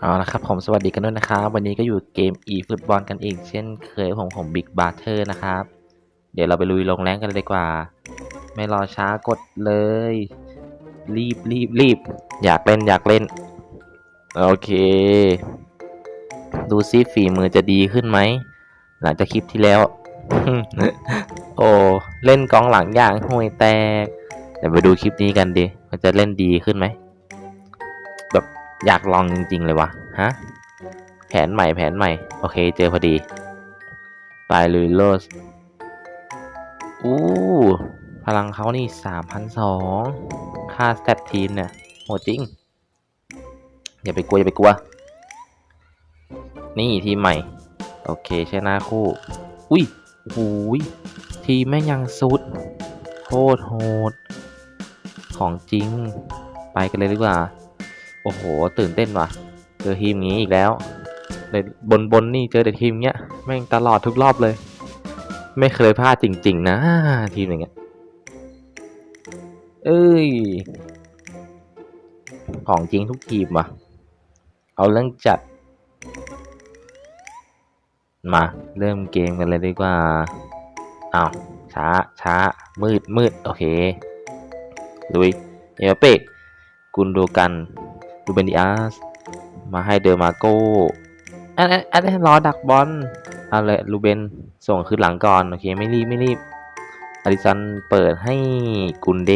เอาละครับผมสวัสดีกันด้วยนะครับ วันนี้ก็อยู่เกม e ฟุตบอลกันอีก เช่นเคยผมผมบิ๊กบาร์เทอร์นะครับ เดี๋ยวเราไปลุยลงแรงกันเลยดีกว่า ไม่รอช้ากดเลย รีบรีบรีบอยากเล่นอยากเล่น โอเค ดูซิฝีมือจะดีขึ้นไหม หลังจากคลิปที่แล้ว โอ้ เล่นกองหลังอย่างห่วยแตกเดี๋ยวไปดูคลิปนี้กันดิมันจะเล่นดีขึ้นไหม อยากลองจริง ๆ เลยวะฮะ แผนใหม่แผนใหม่ โอเค เจอพอดีไปลุยโลสอู้พลังเขานี่สามพันสองค่าสเตตทีมเนี่ยโหจริง อย่าไปกลัว อย่าไปกลัว นี่ทีมใหม่ โอเคใชนะคู่ อุ้ยโอ้ยทีมแม่ยังสุด โคตรโหด ของจริง ไปกันเลยดีกว่า โอ้โห ตื่นเต้นว่ะ เจอทีมนี้อีกแล้วในบนบนนี่เจอแต่ทีมเนี้ยแม่งตลอดทุกรอบเลย ไม่เคยพลาดจริง ๆ นะ ทีมอย่างเงี้ย เอ้ย ของจริงทุกทีมว่ะ เอาเรื่องจัด มาเริ่มเกมกันเลยดีกว่าอ้าวช้าช้ามืดมืดโอเคลุยเอเมเป้กุนโดกัน ดูเบนดิอาสมาให้เดอร์มาโก้อันอันอันรอดักบอลเอาเลยลูเบนส่งคืนหลังก่อนโอเคไม่รีบไม่รีบอาริสันเปิดให้กุนเด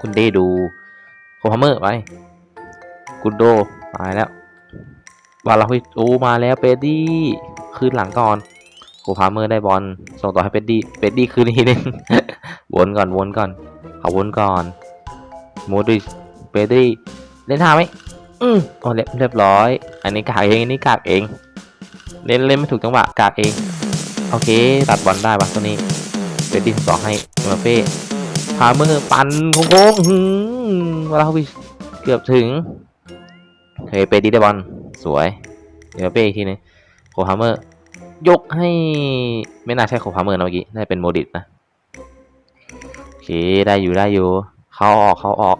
กุนเดดูโคพาเมอร์ไปกุนโดตายแล้ววาลาฮิโอมาแล้วเปดดี้คืนหลังก่อนโคพาเมอร์ได้บอลส่งต่อให้เปดดี้เปดดี้คืนทีนึงวนก่อนวนก่อนเอาวนก่อนโมดิช เปดดี้เล่นท่าไหมอืมโอ้เรียบเรียบร้อย อันนี้กากเองอันนี้กากเอง เล่นเล่นไม่ถูกจังหวะกากเอง โอเค ตัดบอลได้ปะตัวนี้เปดดี้สองให้เมเป้พามือปั่นโค้งๆหืมวาลาฮิชเกือบถึงเฮ้ยเปดดี้ได้บอลสวยเดี๋ยวเป้อีกทีนึงโคฮาเมอร์ยกให้ไม่น่าใช่โคฮาเมอร์นะเมื่อกี้น่าจะเป็นโมดิตนะโอเคได้อยู่ได้อยู่ เข้าออกเข้าออก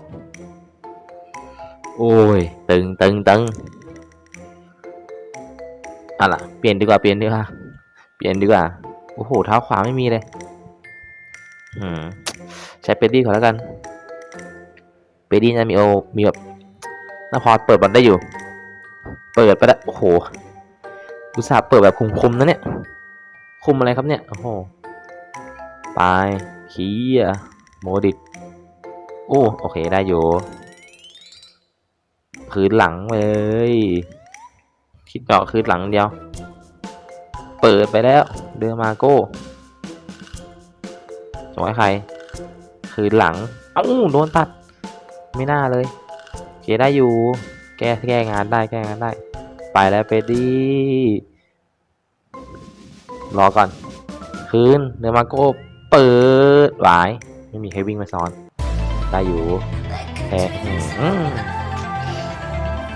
โอ้ย ตึงตึงตึงอะล่ะ เปลี่ยนดีกว่า เปลี่ยนดีกว่า เปลี่ยนดีกว่า โอ้โห เท้าขวาไม่มีเลย อืม ใช้เปดดี้ก่อนแล้วกัน เปดดี้จะมีโอ มีแบบน่าพอเปิดบอลได้อยู่ เปิดไปแล้วโอ้โหอุตส่าห์เปิดแบบคุมๆนะเนี่ย คุมอะไรครับเนี่ย โอ้โห ไปเคียโมดิตโอ้ โอเค ได้อยู่ คืนหลังเลย คิดเจาะคืนหลังเดียว เปิดไปแล้ว เดือมาโก้ส่งให้ใคร คืนหลัง เอ้าโดนตัด ไม่น่าเลยเคได้อยู่ แก้แก้งานได้แก้งานได้ ไปแล้วเปดี้รอก่อน คืนเดือมาโก้เปิดหวาย ไม่มีใครวิ่งมาซ้อน ได้อยู่แพ้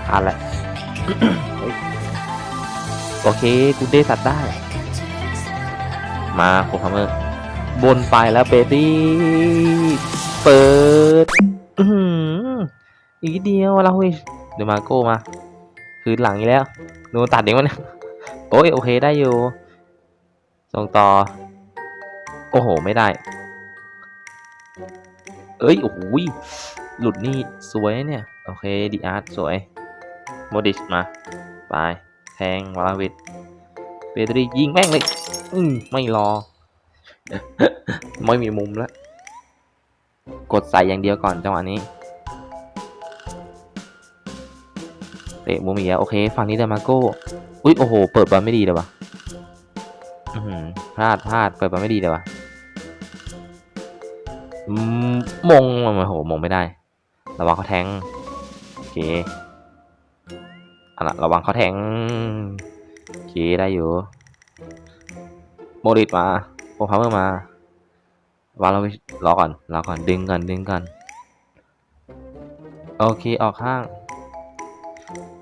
อืมพละเฮ้ยโอเคกูได้สัตว์ได้ มาโคพาเมอร์บนไปแล้วเบดี้เปิดอีกเดียวเราเฮ้ยเดี๋ยวมาโก้มา คืนหลังอีกแล้วโดนตัดเองวะเนี่ยโอ้ยโอเคได้อยู่ ส่งต่อ โอ้โห ไม่ได้ เอ้ย โอ้โหยหลุดนี่ สวยเนี่ย โอเค ดีอาร์ตสวย โมดิชมาไปแทงวาลาวิดเปดรียิงแม่งเลยอืมไม่รอ ไม่มีมุมแล้ว กดใส่อย่างเดียวก่อนจังหวะนี้เตะมุมอีกแล้วโอเคฝั่งนี้เดมาโก้อุ้ยโอ้โห เปิดบอลไม่ดีเลยวะพลาดพลาดเปิดบอลไม่ดีเลยวะอืมมงโอ้โหมงไม่ได้ ระวังเขาแทงโอเค เอาละระวังเขาแทงโอเคได้อยู่ โมริดมาโอพาวเมอร์มาวาเรารอก่อนรอก่อนดึงก่อนดึงก่อนโอเคออกข้าง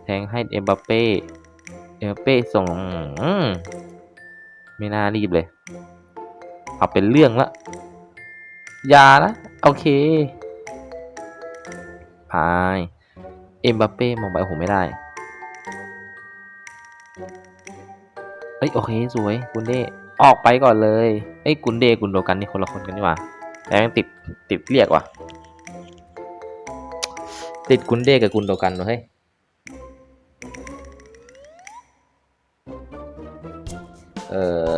แทงให้เอ็มบัปเป้เอ็มบัปเป้ส่งมไม่น่ารีบเลยเอาเป็นเรื่องละยานะโอเคพายเอ็มบัปเป้มองไปโอ้โหไม่ได้ เอ้ยโอเคสวยกุนเดออกไปก่อนเลยเอ้ยกุนเดกุนโดกันนี่คนละคนกันนี่หว่าแต่ยังติดติดเรียกว่ะติดกุนเดกับกุนโดกันเฮ้ยเออ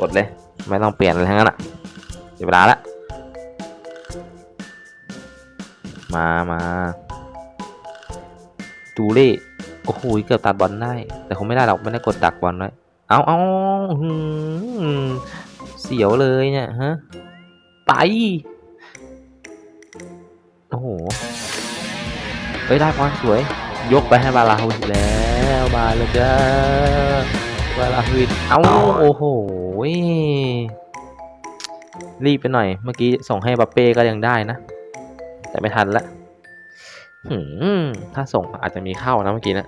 กดเลย ไม่ต้องเปลี่ยนอะไรทั้งนั้นอะเสียเวลาละมามาจูเล่ โอ้โหเกือบตัดบอลได้ แต่คงไม่ได้หรอกไม่ได้กดดักบอลไว้เอาเอาเสียวเลยเนี่ยฮะไปโอ้โหเฮ้ยได้บอลสวย ยกไปให้บาลาฮวิดแล้วบาเลยจ้าบาลาฮวิดเอาโอ้โหรีบไปหน่อย เมื่อกี้ส่งให้บัปเป้ก็ยังได้นะ แต่ไม่ทันละถ้าส่งอาจจะมีเข้านะเมื่อกี้นะ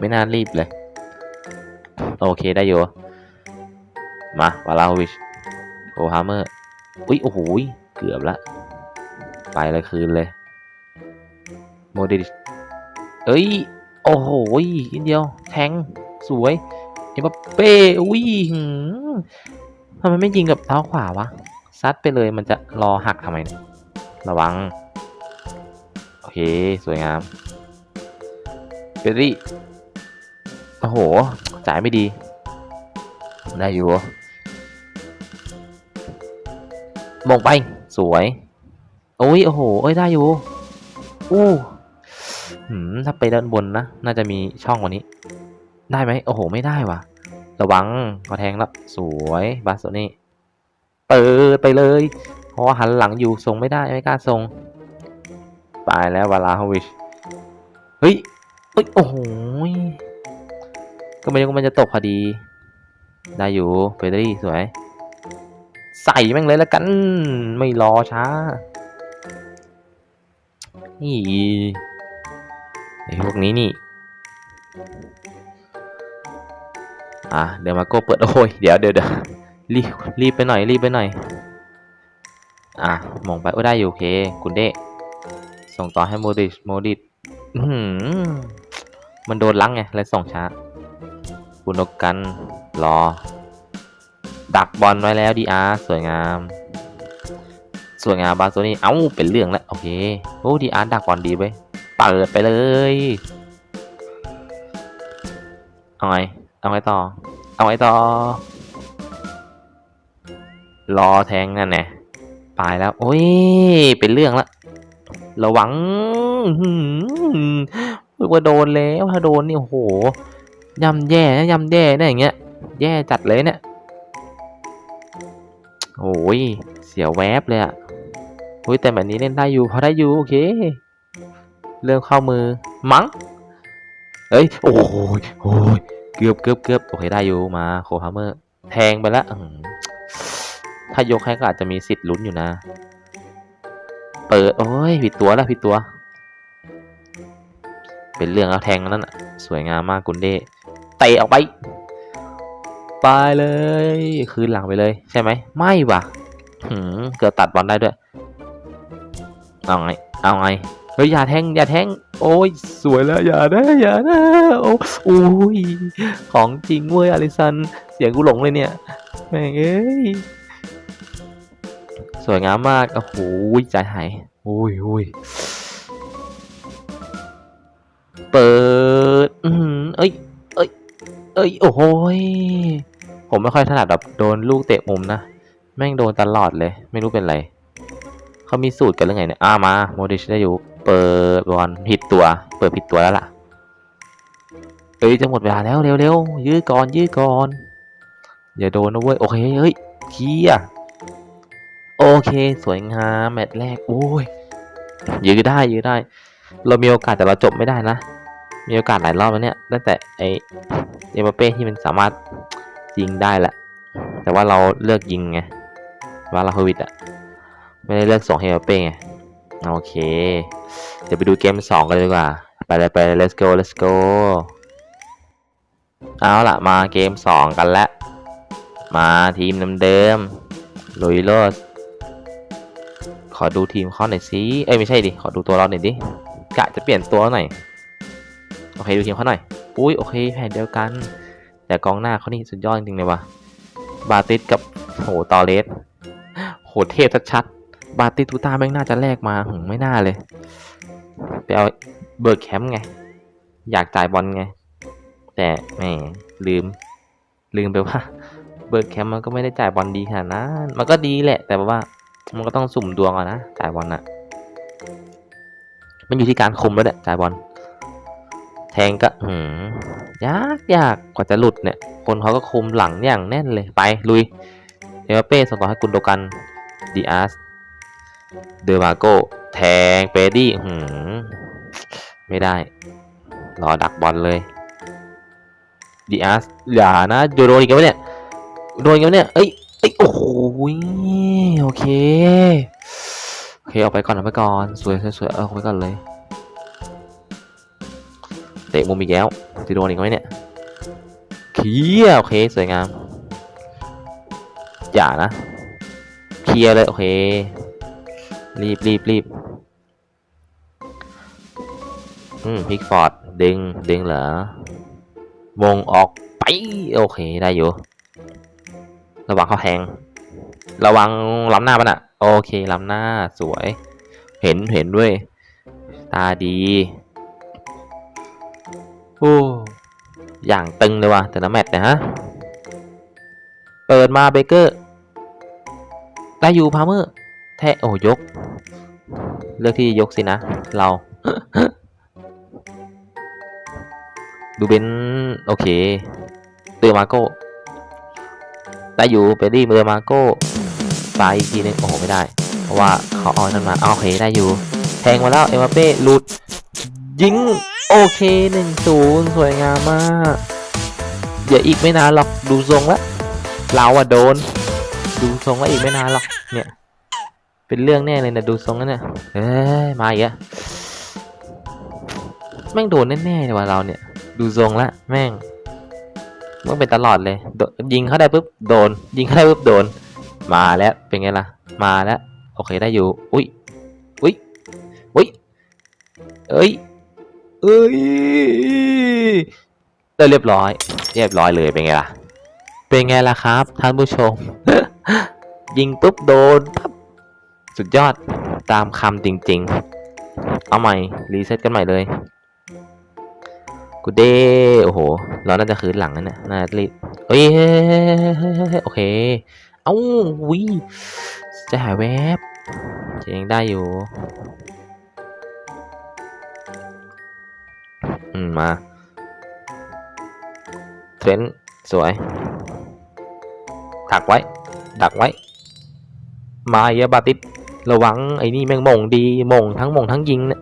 ไม่น่ารีบเลย โอเคได้อยู่ มาวาลาวิชโอฮาเมอร์อุ้ยโอ้โหเกือบละ ไปเลยคืนเลย โมเดลเอ้ย โอ้โหยนิดเดียว แทง สวย เอ็มบัปเป้ อุ้ยหืมทำไมไม่ยิงกับเท้าขวาวะ ซัดไปเลยมันจะรอหักทำไม ระวัง โอเค สวยงามเบอร์รี่ โอ้โหจ่ายไม่ดี ได้อยู่มองไป สวย โอ้ย โอ้โห เอ้ย ได้อยู่ อู้หืมถ้าไปด้านบนนะ น่าจะมีช่องกว่านี้ ได้ไหม โอ้โห ไม่ได้ว่ะ ระวังพอแทงแล้ว สวย บาสโซนี่ เปิดไปเลย เพราะว่าหันหลังอยู่ส่งไม่ได้ ไม่กล้าส่งไปแล้ววาลาฮวิช เฮ้ย เฮ้ย โอ้โห ก็ไม่รู้ว่ามันจะตกพอดี ได้อยู่เฟเดรี่สวย ใส่แม่งเลยแล้วกัน ไม่รอช้า นี่ไอ้พวกนี้นี่ อะเดี๋ยวมาโก้เปิด โอ้ย เดี๋ยวเดี๋ยวเดี๋ยวรีบรีบไปหน่อย รีบไปหน่อย อะมองไปโอ้ได้อยู่โอเค คุณเด้ส่งต่อให้โมดิชโมดิชมันโดนลังไงเลยส่งช้า คุณนกกันรอ ดักบอลไว้แล้วดีอาร์สวยงาม สวยงามบาโซนี่เอ้าเป็นเรื่องแล้วโอเคโอ้ดีอาร์ดักบอลดีเว้ยเปิดไปเลยเอาไงเอาไงต่อ เอาไงต่อ รอแทงนั่นแหละปลายแล้ว โอ้ย เป็นเรื่องละ ระวังหืมว่าโดนแล้ว ถ้าโดนนี่โอ้โห ย่ำแย่นะย่ำแย่นะอย่างเงี้ย แย่จัดเลยเนี่ยโอ้ยเสียแวบเลยอะโอ้ยแต่แบบนี้เล่นได้อยู่พอได้อยู่โอเค เริ่มเข้ามือมั้งเอ้ยโอ้ยโอ้ยเกือบเกือบเกือบโอเคได้อยู่มาโคฮาเมอร์แทงไปแล้วถ้ายกให้ก็อาจจะมีสิทธิ์ลุ้นอยู่นะ เปิดโอ้ยผิดตัวแล้วผิดตัว เป็นเรื่องแล้วแทงนั่นน่ะสวยงามมากกุนเด้ เตะออกไป ไปเลย คืนหลังไปเลยใช่ไหม ไม่ว่ะหืมเกือบตัดบอลได้ด้วย เอาไง เอาไง เฮ้ย อย่าแทง อย่าแทง โอ้ย สวยแล้ว อย่านะ อย่านะ โอ้โอ้ย ของจริงเว้ยอลิสัน เสียงกูหลงเลยเนี่ย แม่งเอ้ย สวยงามมาก โอ้โห ใจหายโอ้ยโอ้ยเปิด อืมเอ้ย เอ้ยโอ้โหยผมไม่ค่อยถนัดแบบโดนลูกเตะมุมนะ แม่งโดนตลอดเลย ไม่รู้เป็นไร เขามีสูตรกันหรือไงเนี่ยอ่ามาโมดิชได้อยู่ เปิดบอลผิดตัว เปิดผิดตัวแล้วล่ะเอ้ยจะหมดเวลาแล้วเร็วๆยื้อก่อนยื้อก่อน อย่าโดนนะเว้ยโอเคเฮ้ยเคลียโอเค สวยงามแมตช์แรกโอ้ยยื้อได้ยื้อได้ เรามีโอกาสแต่เราจบไม่ได้นะ มีโอกาสหลายรอบแล้วเนี่ยตั้งแต่ไอ เอ็มบัปเป้ที่มันสามารถยิงได้แหละ แต่ว่าเราเลือกยิงไงวาลาโฮวิดอะไม่ได้เลือกส่งให้เอ็มบัปเป้ไงโอเค เดี๋ยวไปดูเกมสองกันเลยดีกว่า ไปเลยไปเลย let's go let's go เอาละมาเกมสองกันแล้ว มาทีมเดิมๆลุยโรสขอดูทีมเขาหน่อยสิเอ้ยไม่ใช่ดิ ขอดูตัวเราหน่อยดิ กะจะเปลี่ยนตัวหน่อย โอเคดูทีมเขาหน่อย อุ้ยโอเคแผนเดียวกัน แต่กองหน้าเขานี่สุดยอดจริงๆเลยว่ะบาติสกับโหตอเลสโหเทพชัดๆบาติสตูต้าแม่งน่าจะแลกมาหึงไม่น่าเลยไปเอาเบิร์กแคมป์ไง อยากจ่ายบอลไง แต่แหมลืม ลืมไปว่าเบิร์กแคมป์มันก็ไม่ได้จ่ายบอลดีขนาดนั้นมันก็ดีแหละ แต่ว่ามันก็ต้องสุ่มดวงเอานะจ่ายบอลนะมันอยู่ที่การคุมแล้วแหละจ่ายบอล แทงก็หืมยากยากกว่าจะหลุดเนี่ย คนเขาก็คุมหลังอย่างแน่นเลยไป ลุยเอเมเป้ส่งต่อให้กุนโดกันดีอาร์สเดอมาโกแทงเปดี้หืมไม่ได้ รอดักบอลเลยดีอาร์สอย่านะโดนอีกแล้วเนี่ยโดนอีกแล้วเนี่ยเอ้ยเอ้ยโอ้โหโอเคโอเคเอาไปก่อนเอาไปก่อนสวยสวยสวยเอาไปก่อนเลย เตะมุมอีกแล้วจะโดนอีกไหมเนี่ยเคลียโอเคสวยงาม อย่านะเคลียร์เลยโอเค รีบรีบรีบอืมพิกฟอร์ดดึงดึงเหรอวงออกไปโอเคได้อยู่ ระวังเขาแทง ระวังล้ำหน้ามันอะโอเคล้ำหน้าสวย เห็นเห็นด้วย ตาดี โอ้อย่างตึงเลยว่ะแต่ละแมตช์เนะฮะ เปิดมาเบเกอร์ได้อยู่พาเมอร์แทะโอ้ยก เลือกที่ยกสินะ เรา ดูเบนโอเคเตือร์มาโก้ได้อยู่เปดี้มือมาโก้ไปอีกทีนึงโอ้โหไม่ได้ เพราะว่าเขาเอานั่นมาเอาโอเคได้อยู่ แทงมาแล้วเอ็มเป้หลุดยิง โอเคหนึ่งศูนย์สวยงามมาก เดี๋ยวอีกไม่นานหรอกดูทรงแล้วเราอะโดน ดูทรงว่าอีกไม่นานหรอกเนี่ย เป็นเรื่องแน่เลยนะดูทรงแล้วเนี่ยเอ้ยมาอีกอะแม่งโดนแน่ๆเลยว่ะเราเนี่ย ดูทรงละแม่งมันเป็นตลอดเลย ยิงเขาได้ปุ๊บโดน ยิงเขาได้ปุ๊บโดน มาแล้วเป็นไงล่ะ มาแล้ว โอเคได้อยู่ อุ้ย อุ้ย อุ้ย เอ้ย เอ้ยได้เรียบร้อย เรียบร้อยเลยเป็นไงล่ะ เป็นไงล่ะครับ ท่านผู้ชม ยิงปุ๊บโดนปั๊บสุดยอดตามคำจริง ๆ เอาใหม่รีเซ็ตกันใหม่เลยกูเด้โอ้โห เราน่าจะคืนหลังนั่นน่ะน่าจะรีบเฮ้ยโอเค เอ้าวิจะหายแวบยังได้อยู่ อืมมา เทรนสวยดักไว้ ดักไว้ มาเยอะบาติสระวังไอ้นี่แม่งมงดีมงทั้งมงทั้งยิงเนี่ย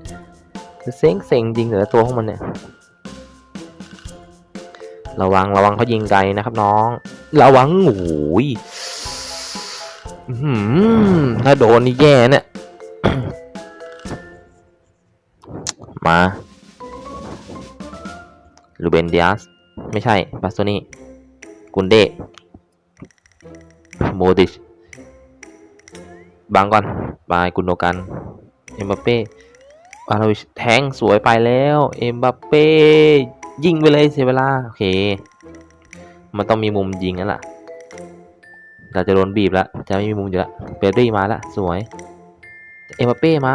เซ็งเซ็งจริงเหลือตัวของมันเนี่ย ระวังระวังเขายิงไกลนะครับน้อง ระวังโอ้ยถ้าโดนนี่แย่เนี่ย มา ลูเบนเดียส ไม่ใช่บาสโตนี่กุนเดโมดิชบังก่อนบายกุนโดกัน เอ็มบัปเป้อาราวิชแทงสวยไปแล้ว เอ็มบัปเป้ยิงไปเลยเสียเวลา โอเค มันต้องมีมุมยิงแล้วล่ะเราจะโดนบีบแล้ว จะไม่มีมุมอยู่แล้วเปเรี่มาแล้ว สวย เอ็มบัปเป้มา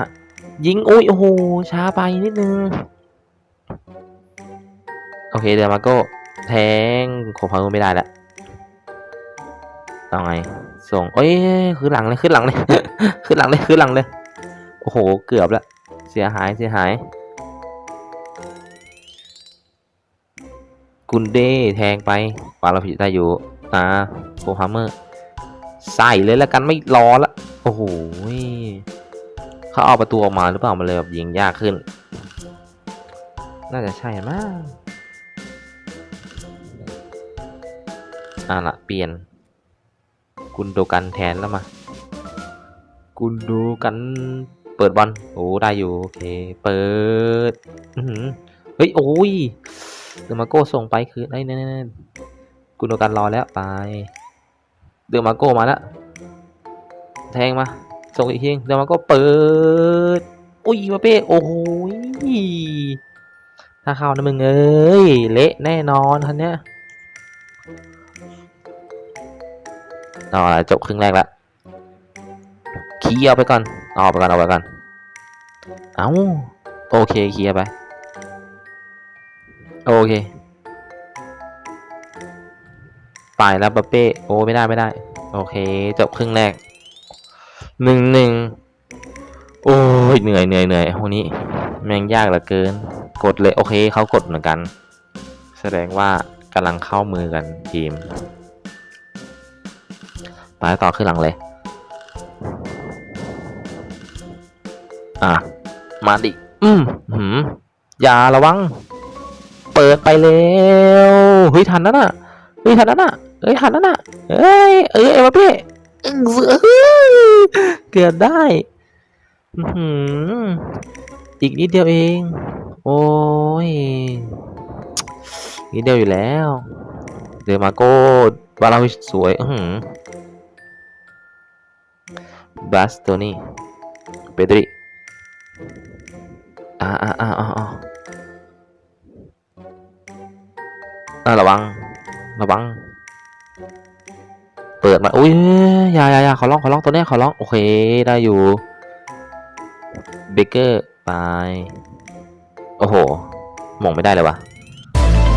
ยิงโอ้ยโอ้โหช้าไปนิดนึง โอเคเดี๋ยวมาโก้แทงโคพังไม่ได้ละเอาไง ส่งเอ้ยขึ้นหลังเลย ขึ้นหลังเลย ขึ้นหลังเลย ขึ้นหลังเลย โอ้โห เกือบละ เสียหาย เสียหาย กุนเด้แทงไปปาเราผิดได้อยู่ อ่าโคฮามเมอร์ ใส่เลยแล้วกัน ไม่รอละ โอ้โห เขาเอาประตูออกมาหรือเปล่า มันเลยแบบยิงยากขึ้น น่าจะใช่มั้ง อ่าละเปลี่ยน กุนโดกันแทนแล้วมา กุนโดกันเปิดบอลโอ้ได้อยู่โอเคเปิดเฮ้ยโอ้ยเดอมาโก้ส่งไปคือไอ้นั่นกุนโดกันรอแล้วไปเดอมาโก้มาแล้วแทงมาส่งอีกทีเดี๋ยวมันก็เปิดอุ้ยมาเป้โอ้โหยถ้าเข้านะมึงเอ้ยเละแน่นอนคันเนี้ย เอาละจบครึ่งแรกแล้วเคลียร์ไปก่อนเอาอไปก่อนเอาไปก่อนเอาโอเคเคลียร์ไป โอเคไปแล้วบัปเป้โอ้ไม่ได้ไม่ได้ โอเค จบครึ่งแรกหนึ่งหนึ่งโอ้ยเหนื่อยเหนื่อยเหนื่อยพวกนี้แม่งยากเหลือเกิน กดเลยโอเคเขากดเหมือนกัน แสดงว่ากำลังเข้ามือกันทีม ไปต่อขึ้นหลังเลย อะ มาดิ อืมหืมอย่าระวัง เปิดไปแล้วเฮ้ยทันนั่นน่ะเฮ้ยทันนั่นน่ะเฮ้ยทันนั่นน่ะเอ้ยเอ้ยเอ็มบัปเป้อึ้งเสือเฮ้ยเกือบได้หืออีกนิดเดียวเอง โอ้ยนิดเดียวอยู่แล้ว เดยวมาโก้ บาลาวิชสวยอือหือบาสโตนี่เปดริอ่าอ่าอ่าอ่าอ่าอ่าระวัง ระวัง เปิดมา อุ้ยยายายาขอร้อง ขอร้อง ตัวเนี้ยขอร้อง โอเค ได้อยู่ เบเกอร์ ไป โอ้โหมองไม่ได้เลยวะ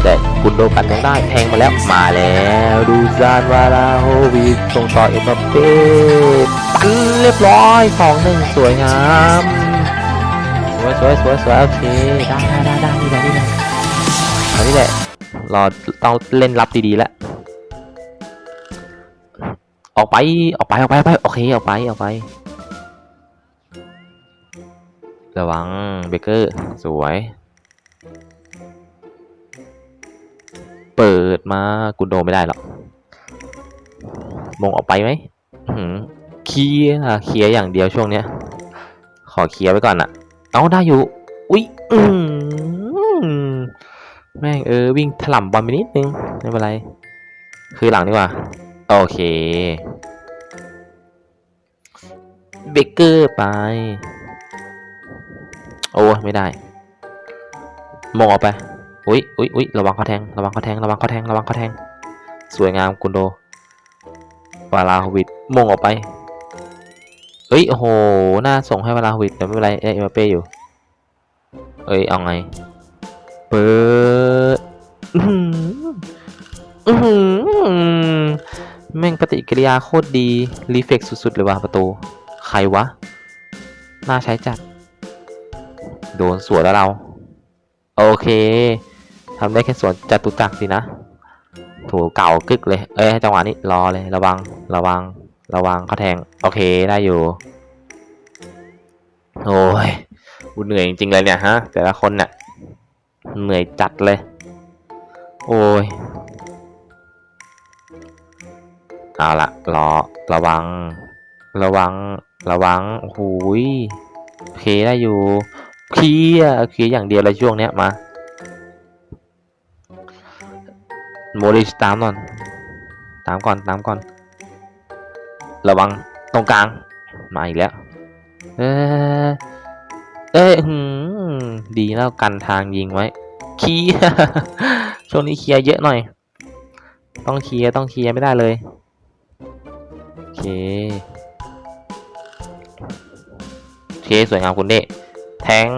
แต่คุณโดกันยังได้แทงมาแล้วมาแล้วดูซานวาลาโฮวิชส่งต่อเอ็มบัปเป้ปันเรียบร้อยของหนึ่งสวยงามสวยสวยสวยสวยโอเคได้ได้ได้ได้นี่แหละนี่แหละอันนี้แหละรอต้องเล่นรับดีๆแล้วออกไปออกไปออกไปออกไปโอเคออกไปออกไประวังเบเกอร์สวย เปิดมากูโดนไม่ได้หรอกมงออกไปไหมเคลียร์เคลียร์อย่างเดียวช่วงเนี้ย ขอเคลียร์ไว้ก่อนอะเอาได้อยู่ อุ๊ยอืมแม่งเออวิ่งถล่ำบอลไปนิดนึงไม่เป็นไร คือหลังดีกว่า โอเค เบเกอร์ไป โอ้ไม่ได้มองออกไป อุ้ยอุ้ยอุ้ยระวังเขาแทง ระวังเขาแทง ระวังเขาแทง ระวังเขาแทง สวยงามกุนโดวาลาฮวิดมงออกไป เอ้ย โอ้โห น่าส่งให้วาลาฮวิดแต่ไม่เป็นไร เอ้ยเอ็มเป้อยู่ เอ้ย เอาไง เปิดแม่งปฏิกิริยาโคตรดี รีเฟกสุดๆ เลยว่ะประตู ใครวะ น่าใช้จัด โดนสวนแล้วเรา โอเค ทำได้แค่สวนจัตุจักรสินะถูเก่ากึกเลย เอ้ยจังหวะนี้รอเลยระวังระวังระวังเขาแทง โอเคได้อยู่ โอ้ยกูเหนื่อยจริงๆเลยเนี่ยฮะ แต่ละคนเนี่ยเหนื่อยจัดเลย โอ้ยเอาละรอระวัง ระวัง ระวังโอ้ยโอเคได้อยู่เคลียร์เคลียร์อย่างเดียวเลยช่วงเนี้ยมา โมริสตามก่อน ตามก่อน ตามก่อน ระวัง ตรงกลาง มาอีกแล้ว เออเอ้ยดีแล้วกันทางยิงไว้เคียร์ช่วงนี้เคลียร์เยอะหน่อย ต้องเคลียร์ต้องเคลียร์ไม่ได้เลย โอเค โอเค สวยงามคุณเด้แทง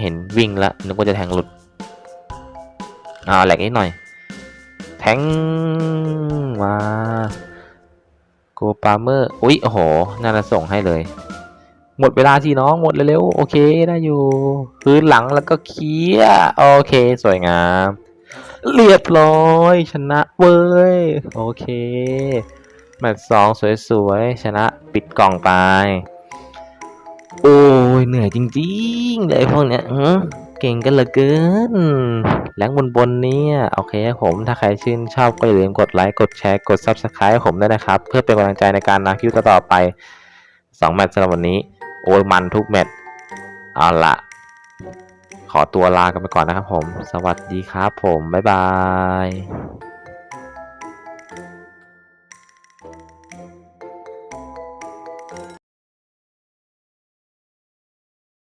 เห็นวิ่งแล้วนึกว่าจะแทงหลุด อ่าแหลกนิดหน่อย ทงมาโกปาเมอร์อุ๊ยโอ้โหน่าจะส่งให้เลย หมดเวลาสิน้องหมดเร็วๆโอเคได้อยู่ พื้นหลังแล้วก็เคียโอเค สวยงาม เรียบร้อยชนะเว้ย โอเคแมตช์สองสวยๆ ชนะปิดกล่องไป โอ้ยเหนื่อยจริงๆเลยพวกเนี้ย เก่งกันเหลือเกินแรงบนบนนี้โอเคครับผมถ้าใครชื่นชอบก็อย่าลืมกดไลค์กดแชร์กด Subscribe ให้ผมด้วยนะครับ เพื่อเป็นกำลังใจในการนำคลิปต่อไป2แมตช์สำหรับวันนี้ โอ้ยมันทุกแมตช์เอาละขอตัวลากันไปก่อนนะครับผม สวัสดีครับผม บ๊ายบาย